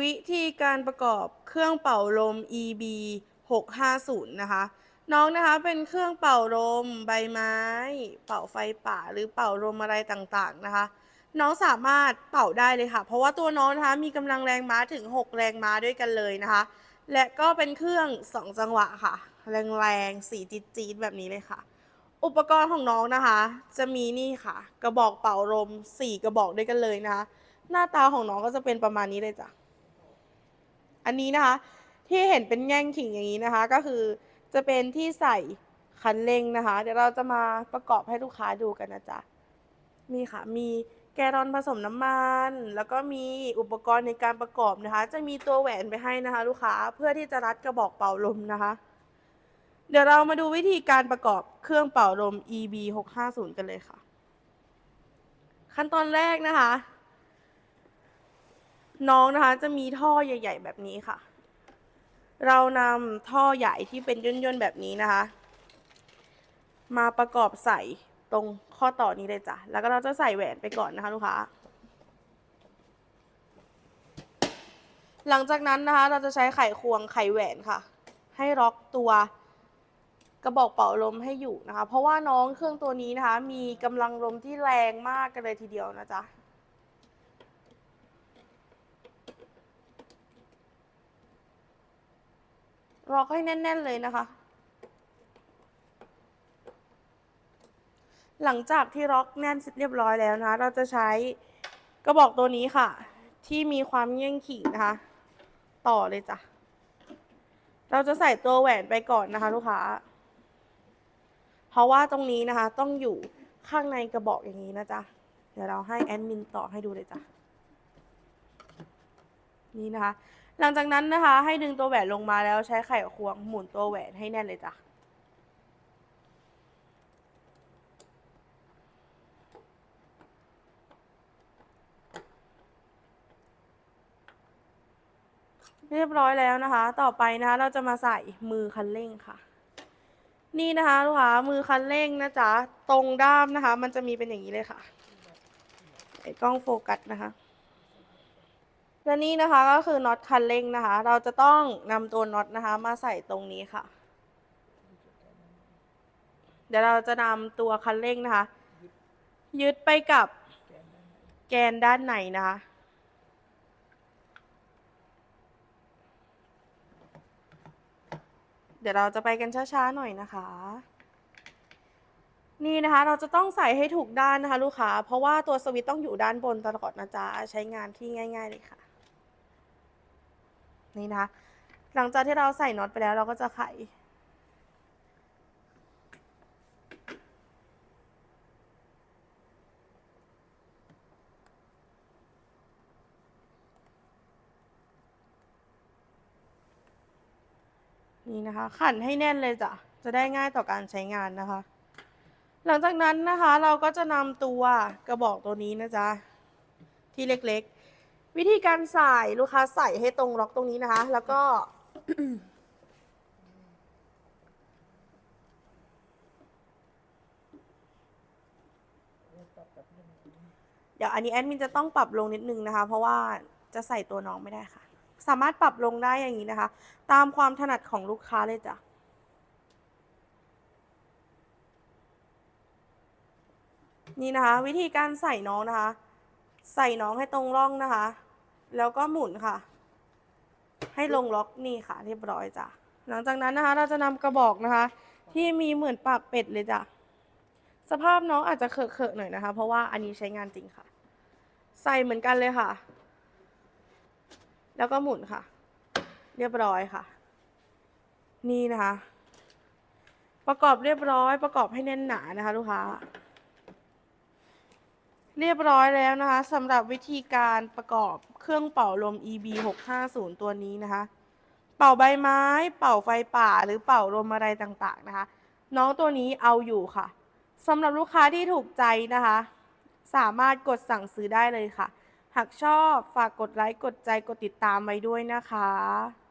วิธีการประกอบเครื่องเป่าลม EB 650นะคะ น้องนะคะเป็นเครื่องเป่าลมใบไม้ เป่าไฟป่าหรือเป่าลมอะไรต่างๆนะคะ น้องสามารถเป่าได้เลยค่ะ เพราะว่าตัวน้องนะคะมีกำลังแรงม้าถึง 6 แรงม้าด้วยกันเลยนะคะ และก็เป็นเครื่อง 2 จังหวะค่ะ แรงๆสีจี๊ดๆแบบนี้เลยค่ะ อุปกรณ์ของน้องนะคะ จะมีนี่ค่ะ กระบอกเป่าลม 4 กระบอกด้วยกันเลยนะคะ หน้าตาของน้องก็จะเป็นประมาณนี้เลยจ้ะ อันนี้นะคะ ที่เห็นเป็นแง่งขิงอย่างนี้นะคะ ก็คือจะเป็นที่ใส่คันเร่งนะคะ เดี๋ยวเราจะมาประกอบให้ลูกค้าดูกันนะจ๊ะมีค่ะมีแกลอนผสมน้ำมัน แล้วก็มีอุปกรณ์ในการประกอบนะคะ จะมีตัวแหวนไปให้นะคะ ลูกค้าเพื่อที่จะรัดกระบอกเป่าลมนะคะ เดี๋ยวเรามาดูวิธีการประกอบเครื่องเป่าลม EB 650กันเลยค่ะ ขั้นตอนแรกนะคะ น้องนะคะ จะมีท่อใหญ่ ๆ แบบนี้ค่ะ เรานำท่อใหญ่ที่เป็นย่นๆแบบนี้นะคะ มาประกอบใส่ตรงข้อต่อนี้เลยจ้ะ แล้วก็เราจะใส่แหวนไปก่อนนะคะลูกค้า หลังจากนั้นนะคะ เราจะใช้ไขควงไขแหวนค่ะ ให้ล็อกตัวกระบอกเป่าลมให้อยู่นะคะ เพราะว่าน้องเครื่องตัวนี้นะคะ มีกำลังลมที่แรงมากกันเลยทีเดียวนะจ๊ะ ล็อกให้แน่น ๆ เลยนะคะ หลังจากที่ล็อกแน่นเสร็จเรียบร้อยแล้วนะ เราจะใช้กระบอกตัวนี้ค่ะ ที่มีความเงี้ยงขิงนะคะ ต่อเลยจ้ะ เราจะใส่ตัวแหวนไปก่อนนะคะ ลูกค้า เพราะว่าตรงนี้นะคะ ต้องอยู่ข้างในกระบอกอย่างนี้นะจ๊ะ เดี๋ยวเราให้แอดมินต่อให้ดูเลยจ้ะ นี่นะคะ หลังจากนั้นนะคะ ให้ดึงตัวแหวนลงมาแล้วใช้ไขควงหมุนตัวแหวนให้แน่นเลยจ้ะเรียบร้อยแล้วนะคะ ต่อไปนะคะ เราจะมาใส่มือคันเร่งค่ะ นี่นะคะลูกค้ามือคันเร่งนะจ๊ะ ตรงด้ามนะคะ มันจะมีเป็นอย่างนี้เลยค่ะไอ้กล้องโฟกัสนะคะ และนี่นะคะก็คือน็อตคันเร่งนะคะ เราจะต้องนำตัวน็อตนะคะ มาใส่ตรงนี้ค่ะ เดี๋ยวเราจะนำตัวคันเร่งนะคะ ยึดไปกับแกนด้านในนะคะเดี๋ยวเราจะไปกันช้าๆหน่อยนะคะ นี่นะคะเราจะต้องใส่ให้ถูกด้านนะคะ ลูกค้า เพราะว่าตัวสวิตต้องอยู่ด้านบนตลอดนะจ๊ะใช้งานที่ง่าย ๆ เลยค่ะ นี่นะคะ หลังจากที่เราใส่น็อตไปแล้วเราก็จะไขนี่นะคะ ขันให้แน่นเลยจ้ะ จะได้ง่ายต่อการใช้งานนะคะ หลังจากนั้นนะคะเราก็จะนำตัวกระบอกตัวนี้นะจ๊ะ ที่เล็กๆ วิธีการใส่ลูกค้าใส่ให้ตรงล็อกตรงนี้นะคะ แล้วก็ เดี๋ยวอันนี้แอดมินจะต้องปรับลงนิดนึงนะคะ เพราะว่าจะใส่ตัวน้องไม่ได้ค่ะ สามารถปรับลงได้อย่างนี้นะคะ ตามความถนัดของลูกค้าเลยจ้ะนี่นะคะ วิธีการใส่น้องนะคะ ใส่น้องให้ตรงร่องนะคะ แล้วก็หมุนค่ะ ให้ลงล็อกนี่ค่ะ เรียบร้อยจ้ะหลังจากนั้นนะคะ เราจะนำกระบอกนะคะ ที่มีเหมือนปากเป็ดเลยจ้ะสภาพน้องอาจจะเขอะๆหน่อยนะคะ เพราะว่าอันนี้ใช้งานจริงค่ะ ใส่เหมือนกันเลยค่ะ แล้วก็หมุนค่ะ เรียบร้อยค่ะ นี่นะคะ ประกอบเรียบร้อย ประกอบให้แน่นหนานะคะ ลูกค้า เรียบร้อยแล้วนะคะสำหรับวิธีการประกอบเครื่องเป่าลม EB 650ตัวนี้นะคะ เป่าใบไม้ เป่าไฟป่า หรือเป่าลมอะไรต่างๆนะคะ น้องตัวนี้เอาอยู่ค่ะสำหรับลูกค้าที่ถูกใจนะคะ สามารถกดสั่งซื้อได้เลยค่ะ หากชอบฝากกดไลค์ กดใจ กดติดตามไว้ด้วยนะคะ